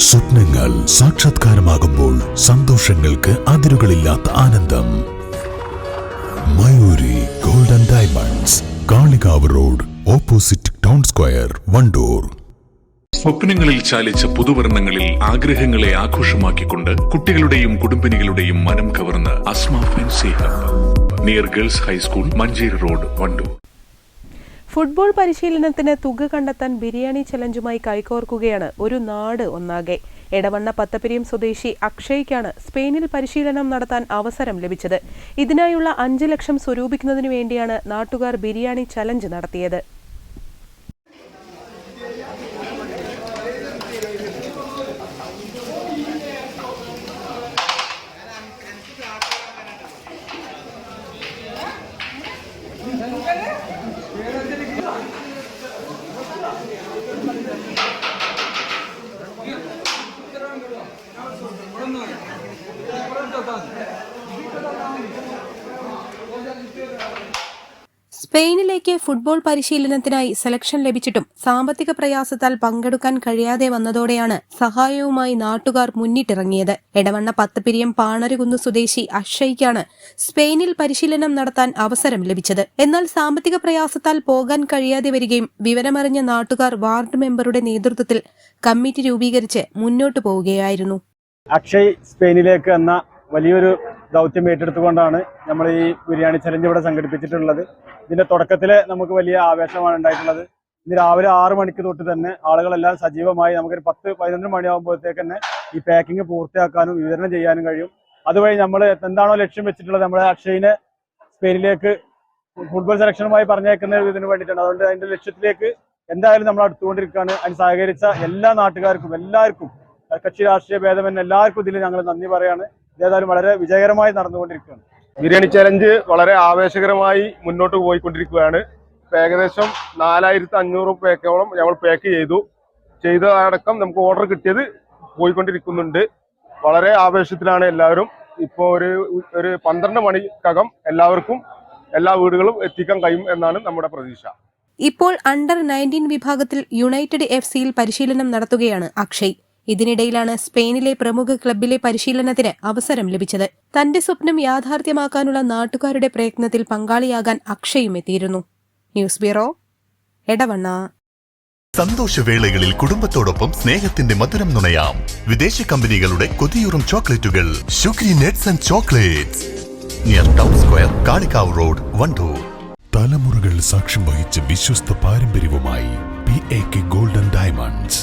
സ്വപ്നങ്ങൾ സാക്ഷാത്കാരമാകുമ്പോൾ സന്തോഷങ്ങൾക്ക് അതിരുകളില്ലാത്ത ആനന്ദം. Mayuri golden diamonds Kalikavu road opposite town square Wandoor. സ്വപ്നങ്ങളിൽ ചാലിച്ച പുതുവർണങ്ങളിൽ ആഗ്രഹങ്ങളെ ആഘോഷമാക്കിക്കൊണ്ട് കുട്ടികളുടെയും കുടുംബിനികളുടെയും മനം കവർന്ന് Asma fancy hub. Near girls high school Manjeri road Wandoor. Football പരിശീലനത്തിന് തുക കണ്ടെത്താൻ ബിരിയാണി ചലഞ്ചുമായി കൈകോർക്കുകയാണ് ഒരു നാട് ഒന്നാകെ. എടവണ്ണ പത്തപ്പിരിയം സ്വദേശി അക്ഷയ്ക്കാണ് സ്പെയിനിൽ പരിശീലനം നടത്താൻ അവസരം ലഭിച്ചത്. ഇതിനായുള്ള അഞ്ച് ലക്ഷം സ്വരൂപിക്കുന്നതിനു വേണ്ടിയാണ് നാട്ടുകാർ ബിരിയാണി ചലഞ്ച് നടത്തിയത്. സ്പെയിനിലേക്ക് ഫുട്ബോൾ പരിശീലനത്തിനായി സെലക്ഷൻ ലഭിച്ചിട്ടും സാമ്പത്തിക പ്രയാസത്താൽ പങ്കെടുക്കാൻ കഴിയാതെ വന്നതോടെയാണ് സഹായവുമായി നാട്ടുകാർ മുന്നിട്ടിറങ്ങിയത്. എടവണ്ണ പത്തപ്പിരിയം പാണരുകുന്ന് സ്വദേശി അക്ഷയ്ക്കാണ് സ്പെയിനിൽ പരിശീലനം നടത്താൻ അവസരം ലഭിച്ചത്. എന്നാൽ സാമ്പത്തിക പ്രയാസത്താൽ പോകാൻ കഴിയാതെ വരികയും വിവരമറിഞ്ഞ നാട്ടുകാർ വാർഡ് മെമ്പറുടെ നേതൃത്വത്തിൽ കമ്മിറ്റി രൂപീകരിച്ച് മുന്നോട്ടു പോവുകയായിരുന്നു. അക്ഷയ് സ്പെയിനിലേക്ക് എന്ന വലിയൊരു ദൗത്യം ഏറ്റെടുത്തുകൊണ്ടാണ് നമ്മൾ ഈ ബിരിയാണി ചലഞ്ച് ഇവിടെ സംഘടിപ്പിച്ചിട്ടുള്ളത്. ഇതിന്റെ തുടക്കത്തിൽ നമുക്ക് വലിയ ആവേശമാണ് ഉണ്ടായിട്ടുള്ളത്. ഇന്ന് രാവിലെ ആറ് മണിക്ക് തൊട്ട് തന്നെ ആളുകളെല്ലാം സജീവമായി നമുക്കൊരു പത്ത് പതിനൊന്ന് മണിയാകുമ്പോഴത്തേക്ക് തന്നെ ഈ പാക്കിംഗ് പൂർത്തിയാക്കാനും വിതരണം ചെയ്യാനും കഴിയും. അതുവഴി നമ്മൾ എന്താണോ ലക്ഷ്യം വെച്ചിട്ടുള്ളത് നമ്മുടെ അക്ഷയിനെ സ്പെയിനിലേക്ക് ഫുട്ബോൾ സെലക്ഷനുമായി പറഞ്ഞേക്കുന്ന ഇതിന് വേണ്ടിയിട്ടാണ്. അതുകൊണ്ട് അതിന്റെ ലക്ഷ്യത്തിലേക്ക് എന്തായാലും നമ്മൾ അടുത്തുകൊണ്ടിരിക്കുകയാണ്. അതിന് സഹകരിച്ച എല്ലാ നാട്ടുകാർക്കും എല്ലാവർക്കും കക്ഷി രാഷ്ട്രീയ ഭേദമെന്ന് എല്ലാവർക്കും ഇതിൽ ഞങ്ങൾ നന്ദി പറയാണ്. ഇതേതായാലും വളരെ വിജയകരമായി നടന്നുകൊണ്ടിരിക്കുകയാണ്. ബിരിയാണി ചലഞ്ച് വളരെ ആവേശകരമായി മുന്നോട്ട് പോയിക്കൊണ്ടിരിക്കുകയാണ്. ഇപ്പൊ ഏകദേശം നാലായിരത്തി അഞ്ഞൂറ് പേക്കോളം ഞങ്ങൾ പാക്ക് ചെയ്തു. ചെയ്തതടക്കം നമുക്ക് ഓർഡർ കിട്ടിയത് പോയിക്കൊണ്ടിരിക്കുന്നുണ്ട്. വളരെ ആവേശത്തിലാണ് എല്ലാവരും. ഇപ്പോൾ ഒരു ഒരു പന്ത്രണ്ട് മണിക്കകം എല്ലാവർക്കും എല്ലാ വീടുകളും എത്തിക്കാൻ കഴിയും എന്നാണ് നമ്മുടെ പ്രതീക്ഷ. ഇപ്പോൾ അണ്ടർ നയന്റീൻ വിഭാഗത്തിൽ യുണൈറ്റഡ് എഫ് സിയിൽ പരിശീലനം നടത്തുകയാണ് അക്ഷയ്. ഇതിനിടയിലാണ് സ്പെയിനിലെ പ്രമുഖ ക്ലബിലെ പരിശീലനത്തിന് അവസരം ലഭിച്ചത്. തന്റെ സ്വപ്നം യാഥാർത്ഥ്യമാക്കാനുള്ള നാട്ടുകാരുടെ പ്രയത്നത്തിൽ പങ്കാളിയാകാൻ അക്ഷയും എത്തിയിരുന്നു. News bureau Edavanna. സന്തോഷവേളകളിൽ കുടുംബത്തോടൊപ്പം സ്നേഹത്തിന്റെ മധുരം നുണയാം. വിദേശ കമ്പനികളുടെ കൊതിയൂറും ചോക്ലേറ്റുകൾ. Sugary nuts and chocolates. Near town square Kalikavu road Wandoor. തലമുറകൾ സാക്ഷ്യം വഹിച്ച വിശ്വസ്ത പാരമ്പര്യവുമായി P A K golden diamonds